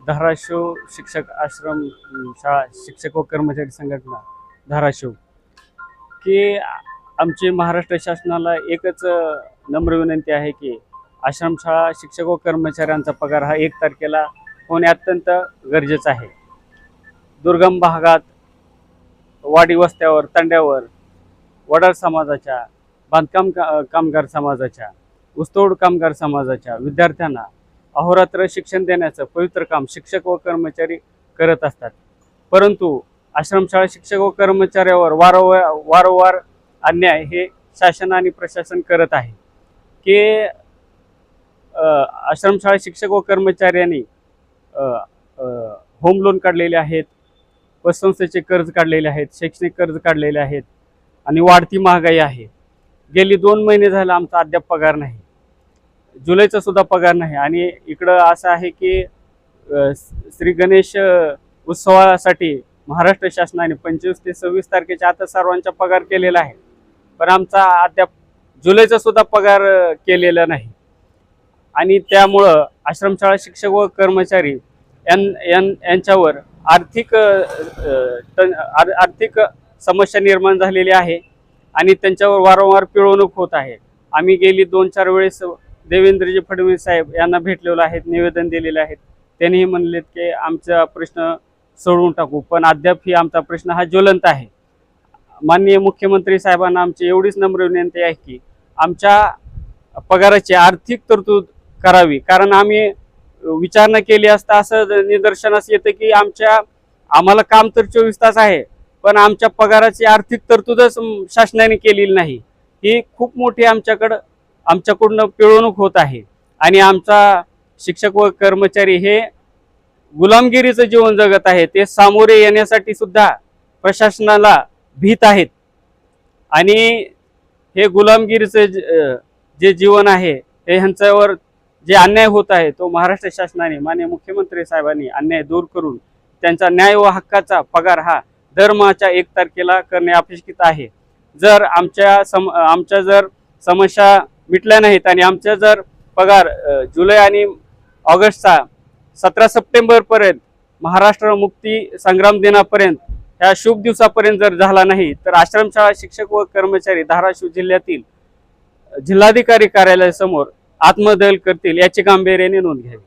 धाराशिव शिक्षक आश्रम शाळा शिक्षक व कर्मचारी संघटना धाराशिव की आमची महाराष्ट्र शासनाला एकच नम्र विनंती आहे की आश्रमशाळा शिक्षक व कर्मचाऱ्यांचा पगार हा एक तारखेला होणे अत्यंत गरजेचं आहे. दुर्गम भागात वाडी वस्त्यावर तांड्यावर वडार समाजाच्या बांधकाम का कामगार समाजाच्या ऊसतोड कामगार समाजाच्या विद्यार्थ्यांना अहोरात्र शिक्षण देण्याचं पवित्र काम शिक्षक व कर्मचारी करत असतात. परंतु आश्रमशाळा शिक्षक व कर्मचाऱ्यावर वारंवार वारंवार अन्याय हे शासन आणि प्रशासन करत आहे. की आश्रमशाळा शिक्षक व कर्मचाऱ्यांनी होम लोन काढलेले आहेत पतसंस्थेचे कर्ज काढलेले आहेत शैक्षणिक कर्ज काढलेले आहेत आणि वाढती महागाई आहे. गेली दोन महिने झालं आमचा अद्याप पगार नाही. जुलैचा सुद्धा पगार नाही. आणि इकडं असं आहे की श्री गणेश उत्सवासाठी महाराष्ट्र शासनाने पंचवीस ते सव्वीस तारखेच्या आता सर्वांचा पगार केलेला आहे. पण आमचा अद्याप जुलैचा सुद्धा पगार केलेला नाही. आणि त्यामुळं आश्रमशाळा शिक्षक व कर्मचारी यां यां- यांच्यावर आर्थिक तन- आर्थिक समस्या निर्माण झालेली आहे. आणि त्यांच्यावर वारंवार पिळवणूक होत आहे. आम्ही गेली दोन चार वेळेस देवेंद्रजी फडणवीस साहेब यांना भेटलेलो आहेत निवेदन दिलेले आहेत. त्यांनीही म्हणलेत की आमचा प्रश्न सोडवून टाकू पण अद्याप ही आमचा प्रश्न हा ज्वलंत आहे. माननीय मुख्यमंत्री साहेबांना आमची एवढीच नम्र विनंती आहे की आमच्या पगाराची आर्थिक तरतूद करावी कारण आम्ही विचारणा केली असता असं निदर्शनास येतं की आमच्या आम्हाला काम तर चोवीस तास आहे पण आमच्या पगाराची आर्थिक तरतूदच शासनाने केलेली नाही. ही खूप मोठी आमच्याकडं आमच्याकडून पिळवणूक होत आहे. आणि आमचा शिक्षक व कर्मचारी हे गुलामगिरीचं जीवन जगत आहे. ते सामोरे येण्यासाठी सुद्धा प्रशासनाला भीत आहेत. आणि हे गुलामगिरीचं ज- जे जीवन आहे हे ह्यांच्यावर जे अन्याय होत आहे तो महाराष्ट्र शासनाने माननीय मुख्यमंत्री साहेबांनी अन्याय दूर करून त्यांचा न्याय व हक्काचा पगार हा दरमहाच्या एक तारखेला करणे अपेक्षित आहे. जर आमच्या सम आमच्या जर समस्या मिटल्या नाहीत. आणि आमच्या जर पगार जुलै आणि ऑगस्टचा सतरा सप्टेंबरपर्यंत महाराष्ट्र मुक्ती संग्राम दिनापर्यंत ह्या शुभ दिवसापर्यंत जर झाला नाही तर आश्रमशाळा शिक्षक व कर्मचारी धाराशिव जिल्ह्यातील जिल्हाधिकारी कार्यालयासमोर आत्मदहल करतील याची गांभीर्याने नोंद घ्यावी.